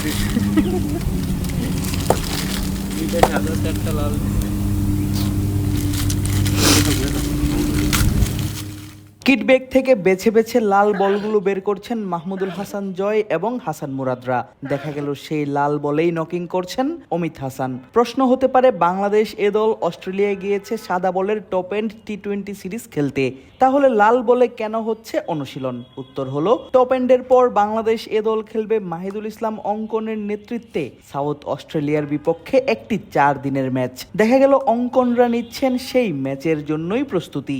দুইটা সাদা চারটা লাল। কিটব্যাগ থেকে বেছে বেছে লাল বলগুলো বের করছেন মাহমুদুল হাসান জয় এবং হাসান মুরাদরা। দেখা গেল সেই লাল বলেই নকিং করছেন অমিত হাসান। প্রশ্ন হতে পারে বাংলাদেশ এ দল অস্ট্রেলিয়ায় গিয়েছে সাদা বলের Top End T twenty series খেলতে। তাহলে লাল বলে কেন হচ্ছে অনুশীলন? উত্তর হলো টপ এন্ডের পর বাংলাদেশ এ দল খেলবে মাহিদুল ইসলাম অঙ্কনের নেতৃত্বে। সাউথ অস্ট্রেলিয়ার বিপক্ষে একটি চার দিনের ম্যাচ। দেখা গেল অঙ্কনরা নিচ্ছেন সেই ম্যাচের জন্যই প্রস্তুতি।